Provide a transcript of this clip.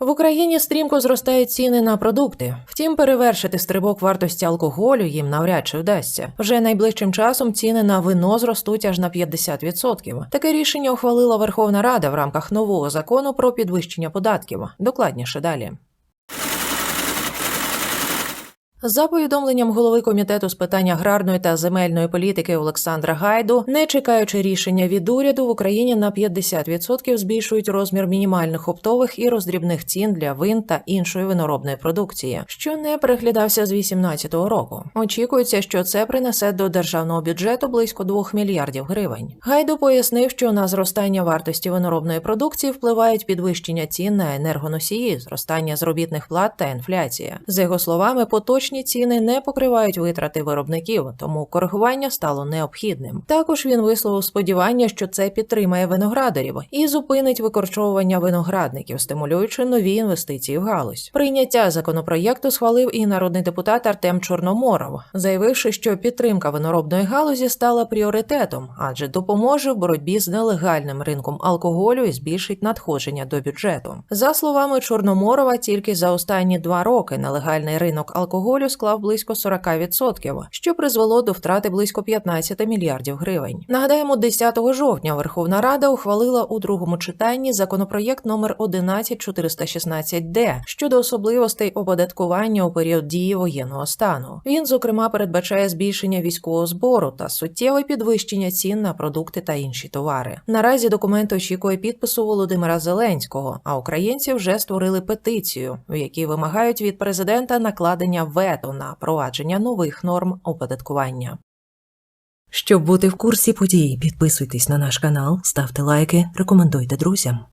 В Україні стрімко зростають ціни на продукти. Втім, перевершити стрибок вартості алкоголю їм навряд чи вдасться. Вже найближчим часом ціни на вино зростуть аж на 50%. Таке рішення ухвалила Верховна Рада в рамках нового закону про підвищення податків. Докладніше далі. За повідомленням голови комітету з питань аграрної та земельної політики Олександра Гайду, не чекаючи рішення від уряду, в Україні на 50% збільшують розмір мінімальних оптових і роздрібних цін для вин та іншої виноробної продукції, що не переглядався з 2018 року. Очікується, що це принесе до державного бюджету близько 2 мільярдів гривень. Гайду пояснив, що на зростання вартості виноробної продукції впливають підвищення цін на енергоносії, зростання заробітних плат та інфляція. За його словами, поточні ціни не покривають витрати виробників, тому коригування стало необхідним. Також він висловив сподівання, що це підтримає виноградарів і зупинить викорчовування виноградників, стимулюючи нові інвестиції в галузь. Прийняття законопроєкту схвалив і народний депутат Артем Чорноморов, заявивши, що підтримка виноробної галузі стала пріоритетом, адже допоможе в боротьбі з нелегальним ринком алкоголю і збільшить надходження до бюджету. За словами Чорноморова, тільки за останні два роки нелегальний ринок алкоголю склав близько 40%, що призвело до втрати близько 15 мільярдів гривень. Нагадаємо, 10 жовтня Верховна Рада ухвалила у другому читанні законопроєкт номер 11416-д щодо особливостей оподаткування у період дії воєнного стану. Він, зокрема, передбачає збільшення військового збору та суттєве підвищення цін на продукти та інші товари. Наразі документ очікує підпису Володимира Зеленського, а українці вже створили петицію, в якій вимагають від президента накладення вето на провадження нових норм оподаткування. Щоб бути в курсі подій, підписуйтесь на наш канал, ставте лайки, рекомендуйте друзям.